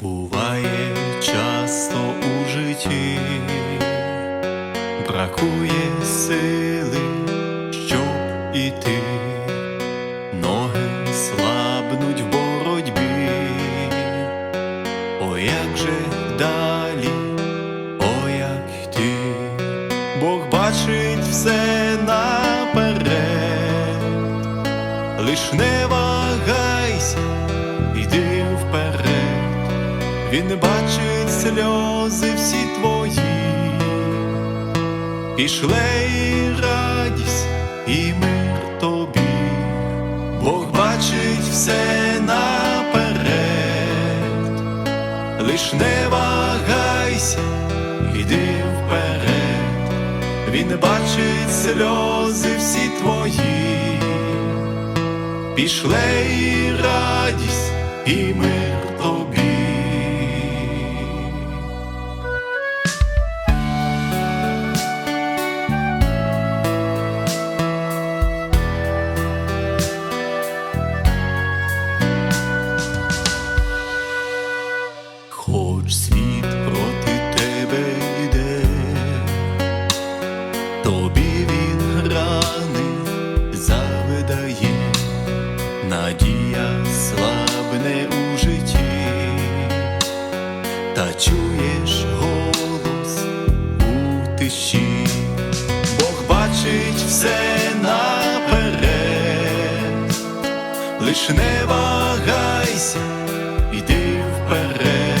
Буває часто у житті, бракує сили, щоб іти, ноги слабнуть в боротьбі, о як же далі, о як йти, Бог бачить все наперед, лиш нева. Він бачить сльози всі твої, пішле і радість, і мир тобі, Бог бачить все наперед, лиш не вагайся, йди вперед, він бачить сльози всі твої, пішле і радість, і мир у Бог бачить все наперед, лиш не вагайся, іди вперед,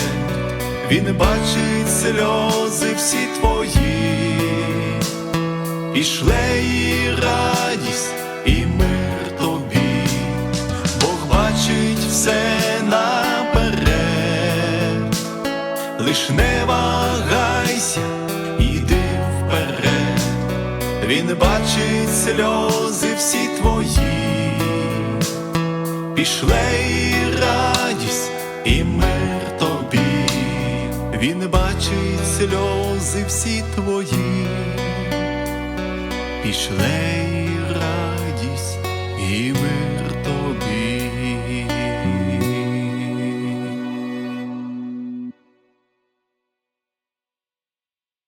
він бачить сльози всі твої, пішле і радість, і мир тобі, Бог бачить все наперед, лиш не вагайся, він бачить сльози всі твої, пішле і радість, і мир тобі, він бачить сльози всі твої, пішле